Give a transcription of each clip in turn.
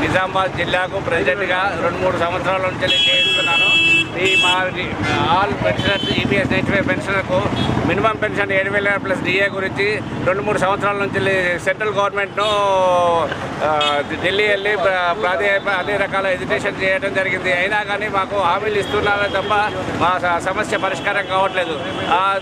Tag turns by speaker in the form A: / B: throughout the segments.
A: నిజామాబాద్ జిల్లాకు ప్రెసిడెంట్గా రెండు మూడు సంవత్సరాల నుంచి నేను చేస్తున్నాను. ఈ మా all pensioners EPS ninety five పెన్షనర్కు minimum pension ఏడు వేల ప్లస్ డిఏ గురించి రెండు మూడు సంవత్సరాల నుంచి సెంట్రల్ గవర్నమెంట్ను ఢిల్లీ వెళ్ళి ప్ర- అన్ని రకాల ఎడ్యుకేషన్ చేయడం జరిగింది. అయినా కానీ మాకు హామీలు ఇస్తున్నారే తప్ప మా స- సమస్య పరిష్కారం కావట్లేదు.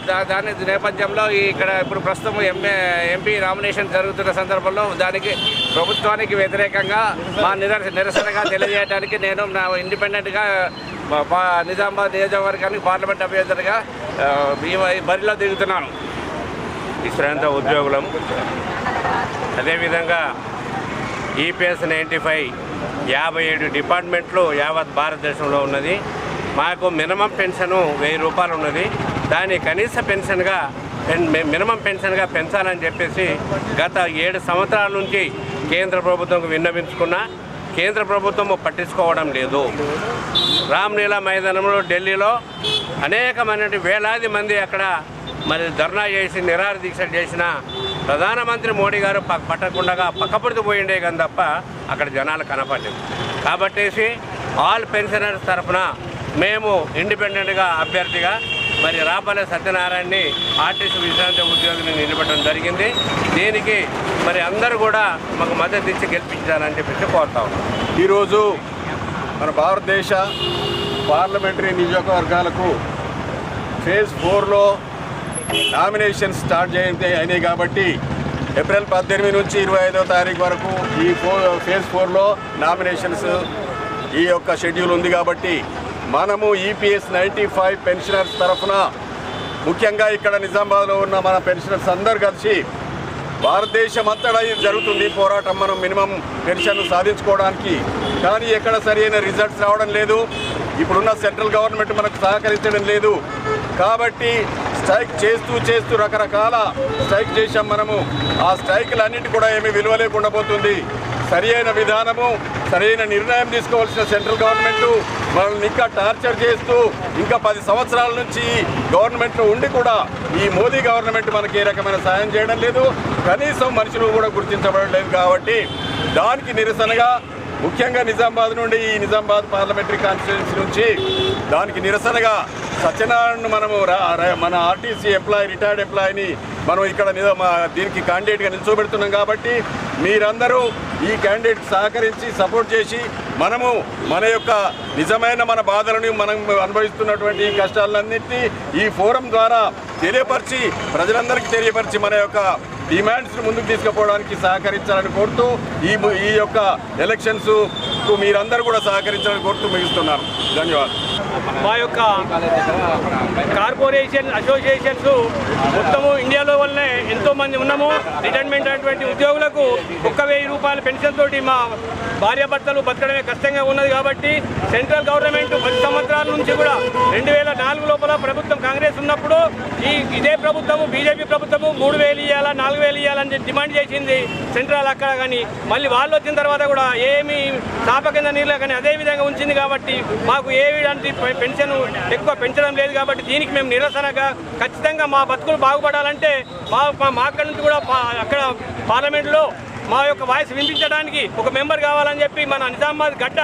A: దా- దాని నేపథ్యంలో ఇక్కడ ఇప్పుడు ప్రస్తుతం ఎంఏ ఎంపీ నామినేషన్ జరుగుతున్న సందర్భంలో దానికి ప్రభుత్వానికి వ్యతిరేకంగా మా నిరస నిరసనగా తెలియజేయడానికి నేను నా ఇండిపెండెంట్గా నిజామాబాద్ నియోజకవర్గానికి పార్లమెంట్ అభ్యర్థిగా బరిలో దిగుతున్నాను.
B: విశ్రాంత ఉద్యోగులం. అదేవిధంగా ఈపీఎస్ నైంటీ ఫైవ్ యాభై ఏడు డిపార్ట్మెంట్లు యావత్ భారతదేశంలో ఉన్నది. మాకు మినిమం పెన్షను వెయ్యి రూపాయలు ఉన్నది. దాన్ని కనీస పెన్షన్గా మినిమం పెన్షన్గా పెంచాలని చెప్పేసి గత ఏడు సంవత్సరాల నుంచి కేంద్ర ప్రభుత్వంకు విన్నవించుకున్నా కేంద్ర ప్రభుత్వం పట్టించుకోవడం లేదు. రామ్లీలా మైదానంలో ఢిల్లీలో అనేకమైన వేలాది మంది అక్కడ మరి ధర్నా చేసి నిరాహార దీక్ష చేసిన ప్రధానమంత్రి మోడీ గారు ప- పట్టకుండా పక్కపడితే పోయిండే కానీ తప్ప అక్కడ జనాలు కనపడలేదు. కాబట్టేసి ఆల్ పెన్షనర్స్ తరఫున మేము ఇండిపెండెంట్గా అభ్యర్థిగా మరి రాపల్లె సత్యనారాయణని ఆర్టీసీ విశ్రాంతి నిలబడడం జరిగింది. దీనికి మరి అందరూ కూడా మాకు మద్దతు ఇచ్చి గెలిపించాలని చెప్పేసి కోరుతా ఉన్నాం.
C: ఈరోజు మన భారతదేశ పార్లమెంటరీ నియోజకవర్గాలకు ఫేజ్ ఫోర్లో నామినేషన్ స్టార్ట్ చేయండి అయినాయి కాబట్టి ఏప్రిల్ పద్దెనిమిది నుంచి ఇరవై ఐదో తారీఖు వరకు ఈ ఫో ఫేజ్ ఫోర్లో నామినేషన్స్ ఈ యొక్క షెడ్యూల్ ఉంది కాబట్టి మనము ఈపీఎస్ నైంటీ ఫైవ్ పెన్షనర్స్ తరఫున ముఖ్యంగా ఇక్కడ నిజామాబాద్లో ఉన్న మన పెన్షనర్స్ అందరు కలిసి భారతదేశం అంతటా జరుగుతుంది. పోరాటం మనం మినిమం పెన్షన్ సాధించుకోవడానికి. కానీ ఎక్కడ సరైన రిజల్ట్స్ రావడం లేదు. ఇప్పుడున్న సెంట్రల్ గవర్నమెంట్ మనకు సహకరించడం లేదు. కాబట్టి స్ట్రైక్ చేస్తూ చేస్తూ రకరకాల స్ట్రైక్ చేశాం మనము. ఆ స్ట్రైకులన్నింటి కూడా ఏమీ విలువ లేకుండా పోతుంది. సరి అయిన విధానము సరైన నిర్ణయం తీసుకోవాల్సిన సెంట్రల్ గవర్నమెంట్ మనల్ని ఇంకా టార్చర్ చేస్తూ ఇంకా పది సంవత్సరాల నుంచి గవర్నమెంట్లో ఉండి కూడా ఈ మోదీ గవర్నమెంట్ మనకి ఏ రకమైన సాయం చేయడం లేదు. కనీసం మనుషులు కూడా గుర్తించబడలేదు కాబట్టి దానికి నిరసనగా ముఖ్యంగా నిజామాబాద్ నుండి ఈ నిజామాబాద్ పార్లమెంటరీ కాన్స్టిట్యున్సీ నుంచి దానికి నిరసనగా సత్యనారాయణ మనము రా- మన ఆర్టీసీ ఎంప్లాయీ రిటైర్డ్ ఎంప్లాయీని మనం ఇక్కడ నిజ- దీనికి క్యాండిడేట్గా నిల్చోబెడుతున్నాం కాబట్టి మీరందరూ ఈ క్యాండిడేట్ సహకరించి సపోర్ట్ చేసి మనము మన యొక్క నిజమైన మన బాధలను మనం అనుభవిస్తున్నటువంటి కష్టాలన్నింటినీ ఈ ఫోరం ద్వారా తెలియపరిచి ప్రజలందరికీ తెలియపరిచి మన యొక్క డిమాండ్స్ను ముందుకు తీసుకుపోవడానికి సహకరించాలని కోరుతూ ఈ ఈ యొక్క ఎలక్షన్స్కు మీరందరూ కూడా సహకరించాలని కోరుతూ ముగిస్తున్నాను. ధన్యవాదాలు.
D: మా యొక్క కార్పొరేషన్ అసోసియేషన్స్ మొత్తము ఇండియాలో వల్లనే ఎంతోమంది ఉన్నాము. రిటైర్మెంట్ అయినటువంటి ఉద్యోగులకు ఒక్క వెయ్యి రూపాయల పెన్షన్ తోటి మా భార్యాభర్తలు బతకడమే కష్టంగా ఉన్నది కాబట్టి సెంట్రల్ గవర్నమెంట్ పది సంవత్సరాల నుంచి కూడా రెండు వేల నాలుగు లోపల ప్రభుత్వం కాంగ్రెస్ ఉన్నప్పుడు ఈ ఇదే ప్రభుత్వము బీజేపీ ప్రభుత్వము మూడు వేలు ఇవ్వాలా నాలుగు వేలు ఇవ్వాలని డిమాండ్ చేసింది సెంట్రల్ అక్కడ కానీ. మళ్ళీ వాళ్ళు వచ్చిన తర్వాత కూడా ఏమి తాప కింద నీళ్ళు కానీ అదే విధంగా ఉంచింది కాబట్టి మాకు ఏ విధంటి పెన్షన్ ఎక్కువ పెంచడం లేదు కాబట్టి దీనికి మేము నిరసనగా ఖచ్చితంగా మా బతుకులు బాగుపడాలంటే మా మా- మా అక్కడి నుంచి కూడా అక్కడ పార్లమెంట్లో మా యొక్క వాయిస్ వినిపించడానికి ఒక మెంబర్ కావాలని చెప్పి మన నిజామాబాద్ గడ్డ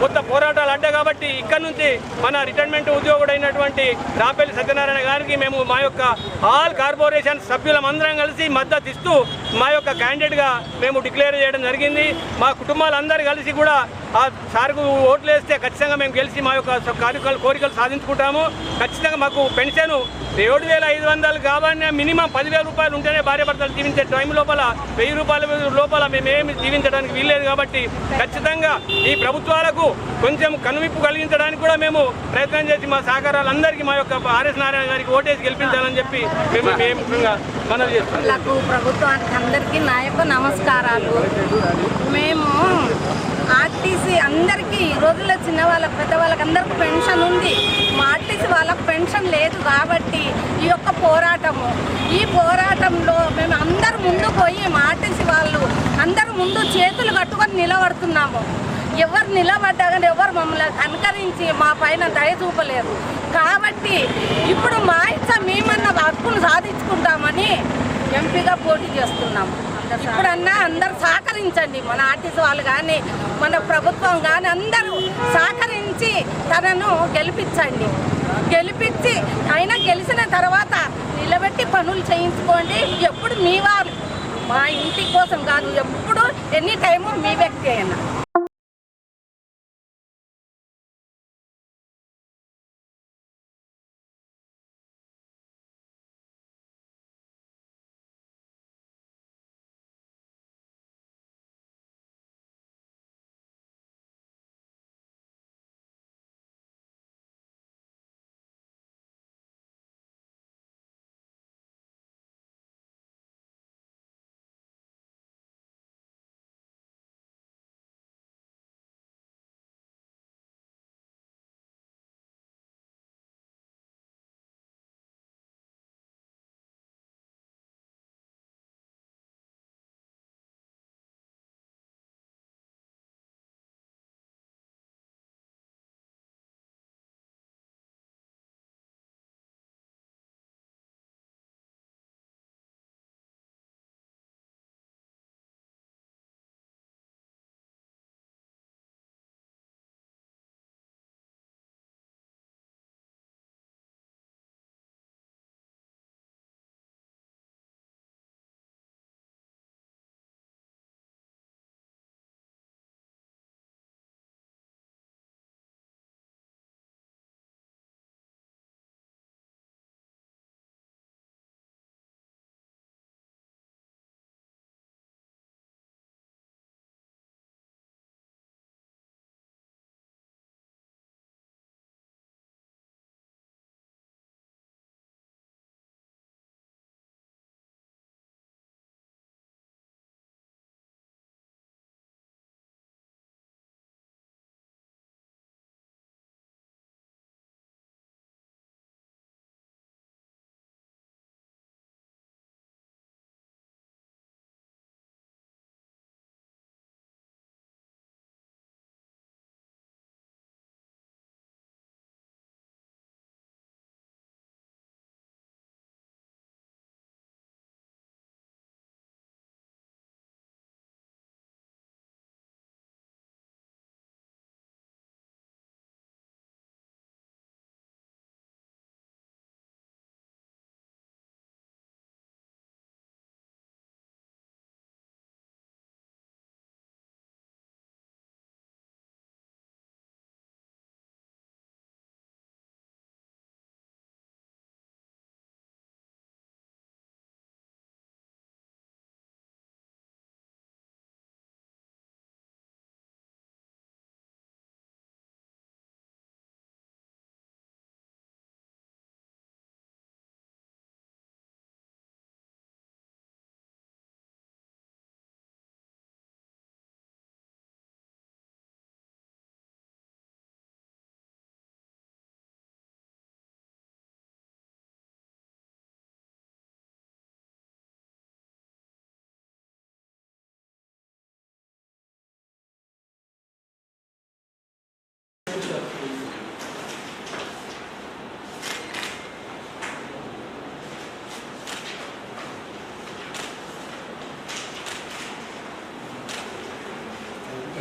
D: కొత్త పోరాటాలు అడ్డ కాబట్టి ఇక్కడ నుంచి మన రిటైర్మెంట్ ఉద్యోగుడైనటువంటి రాపల్లి సత్యనారాయణ గారికి మేము మా యొక్క ఆల్ కార్పొరేషన్ సభ్యులమందరం కలిసి మద్దతు ఇస్తూ మా యొక్క క్యాండిడేట్గా మేము డిక్లేర్ చేయడం జరిగింది. మా కుటుంబాలందరూ కలిసి కూడా ఆ సార్కు ఓట్లు వేస్తే ఖచ్చితంగా మేము గెలిచి మా యొక్క కార్యక్రమాలు కోరికలు సాధించుకుంటాము. ఖచ్చితంగా మాకు పెన్షన్ ఏడు వేల ఐదు వందలు కావాలనే మినిమం పదివేల రూపాయలు ఉంటేనే భార్య భర్తలు జీవించే టైం లోపల వెయ్యి రూపాయల లోపల మేమేమి జీవించడానికి వీల్లేదు కాబట్టి ఖచ్చితంగా ఈ ప్రభుత్వాలకు కొంచెం కనువిప్పు కలిగించడానికి కూడా మేము ప్రయత్నం చేసి మా సహకారాలు అందరికీ మా యొక్క ఆర్ఎస్ నారాయణ గారికి ఓటేసి గెలిపించాలని చెప్పి మేము మేము ముఖ్యంగా మనవి చేస్తున్నాం.
E: ప్రభుత్వానికి అందరికీ నా యొక్క నమస్కారాలు. మేము ఆర్టీసీ అందరికీ ఈ రోజుల్లో చిన్న వాళ్ళ పెద్ద వాళ్ళకి అందరికీ పెన్షన్ ఉంది. మా ఆర్టీసీ వాళ్ళకి పెన్షన్ లేదు కాబట్టి ఈ యొక్క పోరాటము. ఈ పోరాటంలో మేము అందరు ముందు పోయి మా ఆర్టీసీ వాళ్ళు అందరు ముందు చేతులు కట్టుకొని నిలబడుతున్నాము. ఎవరు నిలబడ్డా కానీ ఎవరు మమ్మల్ని అనుకరించి మా పైన దయ చూపలేదు. కాబట్టి ఇప్పుడు మా ఇచ్చ మేమన్న హక్కును సాధించుకుంటామని ఎంపీగా పోటీ చేస్తున్నాము. ఇప్పుడన్నా అందరు సహకరించండి. మన ఆర్టీసీ వాళ్ళు కానీ మన ప్రభుత్వం కానీ అందరూ సహకరించి తనను గెలిపించండి. గెలిపించి అయినా గెలిచిన తర్వాత నిలబెట్టి పనులు చేయించుకోండి. ఎప్పుడు మీ వారు మా ఇంటి కోసం కాదు ఎప్పుడు ఎనీ టైము మీ వ్యక్తి అయినా.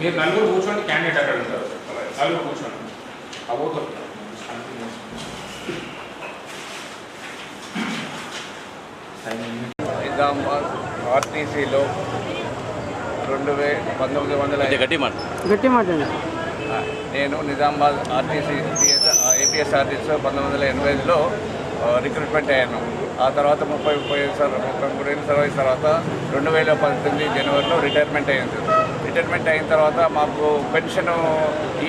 F: మీరు నలుగురు కూర్చోండి క్యాండిడేట్ అక్కడ ఉంటారు. నలుగురు కూర్చోండి. అబోతుంది
A: నిజామాబాద్ ఆర్టీసీలో రెండు వే పంతొమ్మిది వందల
G: గట్టి మాట
H: గట్టి
A: నేను నిజామాబాద్ ఆర్టీసీ ఏపీఎస్ఆర్టీసీలో పంతొమ్మిది వందల ఎనభై ఐదులో రిక్రూట్మెంట్ అయ్యాను. ఆ తర్వాత ముప్పై ముప్పై సార్ ముప్పై మూడు ఏళ్ళ సర్వీస్ తర్వాత రెండు వేల పద్దెనిమిది జనవరిలో రిటైర్మెంట్ అయింది రిటైర్మెంట్ అయిన తర్వాత మాకు pension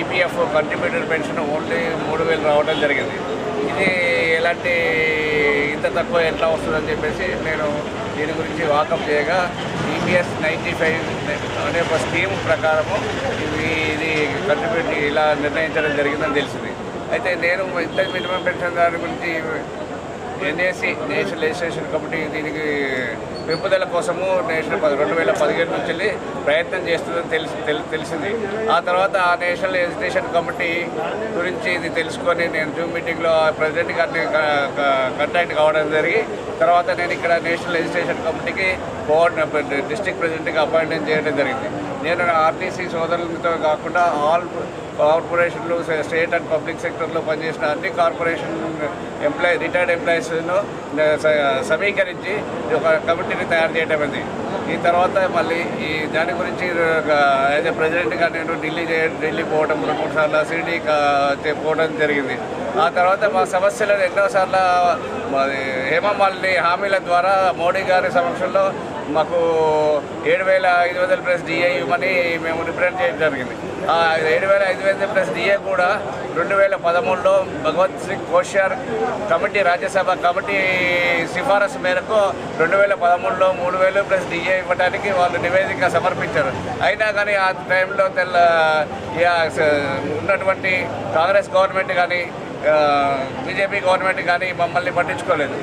A: EPF contributed pension only మూడు వేలు రావడం జరిగింది. ఇది ఎలాంటి ఇంత తక్కువ ఎట్లా వస్తుందని చెప్పేసి నేను దీని గురించి వాకప్ చేయగా ఈపీఎస్ నైంటీ ఫైవ్ అనే ఒక స్కీమ్ ప్రకారము ఇది ఇది కంట్రిబ్యూట్ ఇలా నిర్ణయించడం జరిగిందని తెలిసింది. అయితే నేను ఇంత మినిమం పెన్షన్ దాని గురించి ఎన్ఏసి నేషనల్ లెజిస్లేషన్ కమిటీ దీనికి పెంపుదల కోసము నేషనల్ రెండు వేల పదిహేడు నుంచి వెళ్ళి ప్రయత్నం చేస్తుందని తెలిసి తెలి- తెలిసింది. ఆ తర్వాత ఆ నేషనల్ ఎడ్యుకేషన్ కమిటీ గురించి ఇది తెలుసుకొని నేను జూమ్ మీటింగ్లో ప్రెసిడెంట్ గారిని కంటాక్ట్ కావడం జరిగి తర్వాత నేను ఇక్కడ నేషనల్ ఎడ్యుకేషన్ కమిటీకి కోఆర్డినేట్ డిస్ట్రిక్ట్ ప్రెసిడెంట్గా అపాయింట్మెంట్ చేయడం జరిగింది. నేను ఆర్టీసీ సోదరులతో కాకుండా ఆల్ కార్పొరేషన్లు స్టేట్ అండ్ పబ్లిక్ సెక్టర్లో పనిచేసిన అన్ని కార్పొరేషన్ ఎంప్లాయీ రిటైర్డ్ ఎంప్లాయీస్ను సమీకరించి ఒక కమిటీని తయారు చేయడం ఉంది ఈ తర్వాత మళ్ళీ ఈ దాని గురించి యాజ్ ఎ ప్రెసిడెంట్గా నేను ఢిల్లీ ఢిల్లీ పోవడం రెండు మూడు సార్లు సిటీ పోవడం జరిగింది. ఆ తర్వాత మా సమస్యలను ఎన్నోసార్లు మాది హేమమాలిని హామీల ద్వారా మోడీ గారి సమక్షంలో మాకు ఏడు వేల ఐదు వందల ప్లస్ డిఏ ఇవ్వమని మేము రిప్రజెంట్ చేయడం జరిగింది. ఆ ఏడు వేల ఐదు వందల ప్లస్ డిఏ కూడా రెండు వేల పదమూడులో భగవత్ సింగ్ కోశ్యార్ కమిటీ రాజ్యసభ కమిటీ సిఫారసు మేరకు రెండు వేల పదమూడులో మూడు వేలు ప్లస్ డిఏ ఇవ్వడానికి వాళ్ళు నివేదిక సమర్పించారు. అయినా కానీ ఆ టైంలో తెల్ల ఇక ఉన్నటువంటి కాంగ్రెస్ గవర్నమెంట్ కానీ బీజేపీ గవర్నమెంట్ కానీ మమ్మల్ని పట్టించుకోలేదు.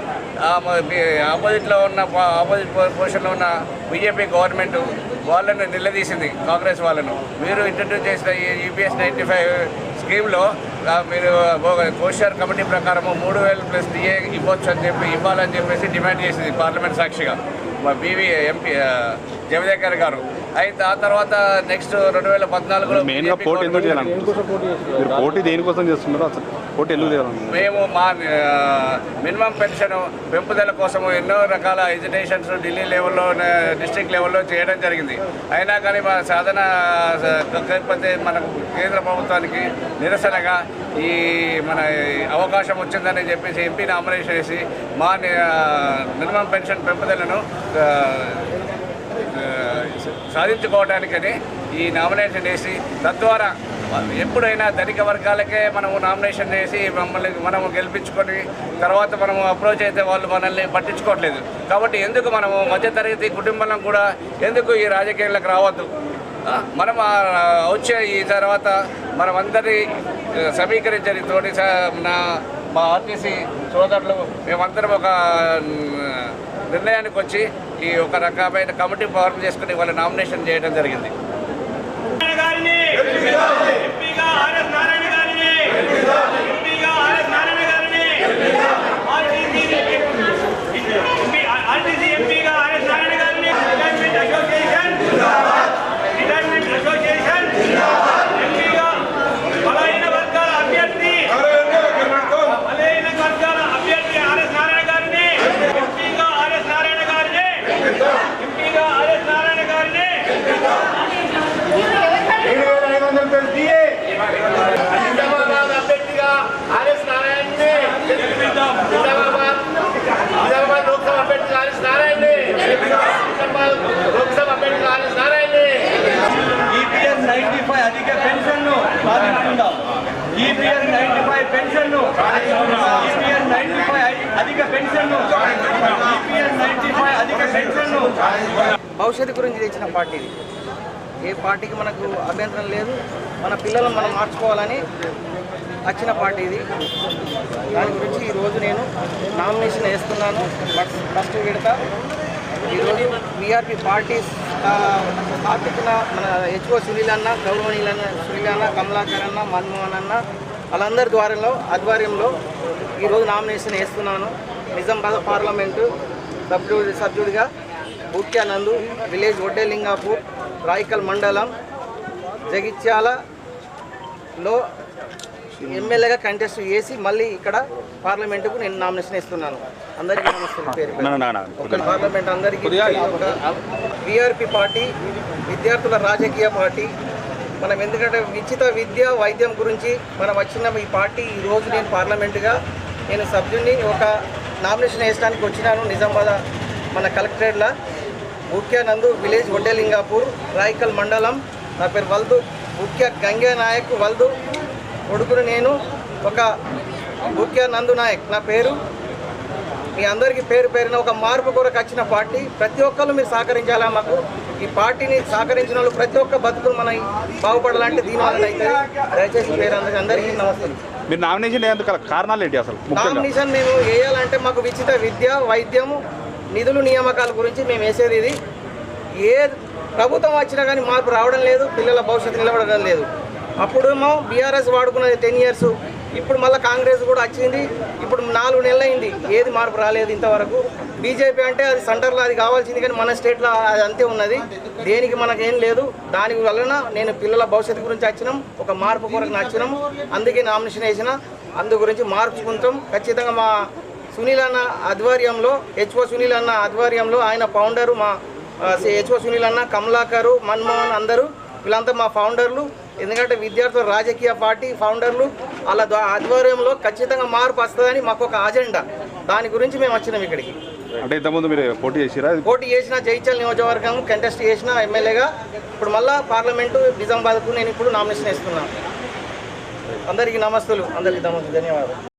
A: ఆపోజిట్లో ఉన్న ఆపోజిట్ పొజిషన్లో ఉన్న బీజేపీ గవర్నమెంట్ వాళ్ళను నిలదీసింది కాంగ్రెస్ వాళ్ళను. మీరు ఇంట్రడ్యూస్ చేసిన ఈ యూపీఎస్ నైంటీ ఫైవ్ స్కీమ్లో మీరు కోషర్ కమిటీ ప్రకారము మూడు వేలు ప్లస్ డిఏ ఇవ్వచ్చు అని చెప్పి ఇవ్వాలని చెప్పేసి డిమాండ్ చేసింది పార్లమెంట్ సాక్షిగా. మా బీవీ ఎంపీ జవదేకర్ గారు. అయితే ఆ తర్వాత నెక్స్ట్ రెండు వేల పద్నాలుగులో
G: మెయిన్గా పోటీ ఎందుకు చేయాలనుకుంటున్నారు? మీరు పోటీ దేనికోసం చేస్తున్నారు అసలు పోటీ ఎందుకు చేయాలనుకుంటున్నారు?
A: మేము మా మినిమం పెన్షన్ పెంపుదల కోసము ఎన్నో రకాల ఎడ్యుకేషన్స్ ఢిల్లీ లెవెల్లో డిస్ట్రిక్ట్ లెవెల్లో చేయడం జరిగింది. అయినా కానీ మా సాధన కాకపోతే మనకు కేంద్ర ప్రభుత్వానికి నిరసనగా ఈ మన అవకాశం వచ్చిందని చెప్పేసి ఎంపీ నామినేషన్ చేసి మా మినిమం పెన్షన్ పెంపుదలను సాధించుకోవడానికనే ఈ నామినేషన్ వేసి తద్వారా ఎప్పుడైనా ధనిక వర్గాలకే మనము నామినేషన్ వేసి మమ్మల్ని మనము గెలిపించుకొని తర్వాత మనము అప్రోచ్ అయితే వాళ్ళు మనల్ని పట్టించుకోవట్లేదు. కాబట్టి ఎందుకు మనము మధ్యతరగతి కుటుంబంలో కూడా ఎందుకు ఈ రాజకీయాలకు రావద్దు? మనం వచ్చే ఈ తర్వాత మనమందరి అందరి సమీకరించని తోటి స- నా మా ఆర్టీసీ సోదరులు మేమందరం ఒక నిర్ణయానికి వచ్చి ఈ ఒక రకమైన కమిటీ ఫార్మ్ చేసుకుని వాళ్ళ నామినేషన్ చేయడం జరిగింది
D: గారిని ఎంపీగా ఆర్ఎస్ నారాయణ గారిని ఎంపీగా ఆర్ఎస్ నారాయణ గారిని ఆర్టీసీ ఎంపీ- ఆర్టీసీ ఎంపీగా ఆర్ఎస్ నారాయణ గారిని రిటైర్మెంట్ అసోసియేషన్ రిటైర్మెంట్ అసోసియేషన్ ఎంపీగా బలహీన వర్గాల అభ్యర్థి బలహీన వర్గాల అభ్యర్థి ఆర్ఎస్ నారాయణ గారిని ఎంపీగా ఆర్ఎస్ నారాయణ గారిని ఎంపీగా ఆర్ఎస్ నారాయణ గారిని
H: నిజామాబాద్ అభ్యర్థిగా ఆర్ఎస్ నారాయణని నిజామాబాద్ నిజామాబాద్ లోక్సభ అభ్యర్థిగా ఆర్ఎస్ నారాయణని నిజామాబాద్ లోక్సభ అభ్యర్థిగా ఆర్ఎస్ నారాయణని
I: ఈపీఎస్ నైన్టీ ఫైవ్ అధిక పెన్షన్ను సాధించుకుందాం ఈపీఎస్ నైన్టీ ఫైవ్ పెన్షన్ను ఈపీఎస్ నైన్టీ ఫైవ్ అధిక అధిక
J: భవిష్యత్తు గురించి తెచ్చిన పార్టీ ఇది. ఏ పార్టీకి మనకు అభ్యంతరం లేదు. మన పిల్లలను మనం మార్చుకోవాలని వచ్చిన పార్టీ ఇది. దాని గురించి ఈరోజు నేను నామినేషన్ వేస్తున్నాను. ఫస్ట్ ఫస్ట్ విడత. ఈరోజు బీఆర్పీ పార్టీ స్థాపించిన మన హెచ్ఓ సునీల్ అన్న గౌరవనీయులన్న సునీల్ అన్న కమలాకర్ అన్న మన్మోహన్ అన్న వాళ్ళందరి ద్వారంలో ఆధ్వర్యంలో ఈరోజు నామినేషన్ వేస్తున్నాను. నిజామాబాద్ పార్లమెంటు సభ్యుడు సభ్యుడిగా బుక్యానందు విలేజ్ ఒడ్డెలింగాపూర్ రాయికల్ మండలం జగిత్యాలలో ఎమ్మెల్యేగా కంటెస్ట్ చేసి మళ్ళీ ఇక్కడ పార్లమెంటుకు నేను నామినేషన్ ఇస్తున్నాను అందరికీ నమస్తే పార్లమెంట్ అందరికీ ఒక బీఆర్పీ పార్టీ విద్యార్థుల రాజకీయ పార్టీ మనం ఎందుకంటే ఉచిత విద్య వైద్యం గురించి మనం వచ్చిన ఈ పార్టీ ఈరోజు నేను పార్లమెంటుగా నేను సభ్యుడిని ఒక నామినేషన్ వేసడానికి వచ్చినాను నిజామాబాద్ మన కలెక్టరేట్లో. ముఖ్యానందు విలేజ్ ఒడ్డెలింగాపూర్ రాయికల్ మండలం. నా పేరు వల్దు. ముఖ్య గంగా నాయక్ వల్దు. కొడుకును నేను ఒక ముఖ్య నందు నాయక్. నా పేరు మీ అందరికీ పేరు పేరున ఒక మార్పు కొరకు వచ్చిన పార్టీ. ప్రతి ఒక్కరు మీరు సహకరించాలా మాకు? ఈ పార్టీని సహకరించిన వాళ్ళు ప్రతి ఒక్క బతుకులు మన బాగుపడాలంటే దీని వల్ల అయితే దయచేసి పేరు అందరికీ అందరికీ నమస్తే.
G: మీరు నామినేషన్ ఎందుకు కారణాలు ఏంటి అసలు?
J: నామినేషన్ మేము వేయాలంటే మాకు ఉచిత విద్య వైద్యము నిధులు నియామకాల గురించి మేము వేసేది ఇది. ఏ ప్రభుత్వం వచ్చినా కానీ మార్పు రావడం లేదు పిల్లల భవిష్యత్తు నిలబడడం లేదు. అప్పుడేమో బీఆర్ఎస్ వాడుకున్నది టెన్ ఇయర్స్ ఇప్పుడు మళ్ళీ కాంగ్రెస్ కూడా వచ్చింది. ఇప్పుడు నాలుగు నెలలు అయింది ఏది మార్పు రాలేదు ఇంతవరకు. బీజేపీ అంటే అది సెంటర్లో అది కావాల్సింది కానీ మన స్టేట్లో అది అంతే ఉన్నది. దేనికి మనకేం లేదు. దాని వలన నేను పిల్లల భవిష్యత్తు గురించి వచ్చినాం ఒక మార్పు కొరకు నచ్చినాం. అందుకే నామినేషన్ వేసిన. అందు గురించి మార్చుకుంటాం ఖచ్చితంగా మా సునీల్ అన్న ఆధ్వర్యంలో హెచ్ఓ సునీల్ అన్న ఆధ్వర్యంలో ఆయన ఫౌండరు మా హెచ్ఓ సునీల్ అన్న కమలాకరు మన్మోహన్ అందరూ వీళ్ళంతా మా ఫౌండర్లు. ఎందుకంటే విద్యార్థుల రాజకీయ పార్టీ ఫౌండర్లు వాళ్ళ ఆధ్వర్యంలో ఖచ్చితంగా మార్పు వస్తుందని మాకు ఒక అజెండా. దాని గురించి మేము వచ్చినాం ఇక్కడికి.
G: అంటే ఇంతకుముందు మీరు పోటీ చేసిరా?
J: పోటీ చేసిన జైచల్ నియోజకవర్గం కంటెస్ట్ చేసిన ఎమ్మెల్యేగా ఇప్పుడు మళ్ళా పార్లమెంటు నిజామాబాద్కు నేను ఇప్పుడు నామినేషన్ వేస్తున్నాను. అందరికీ నమస్తులు. అందరికీ నమస్తే ధన్యవాదాలు.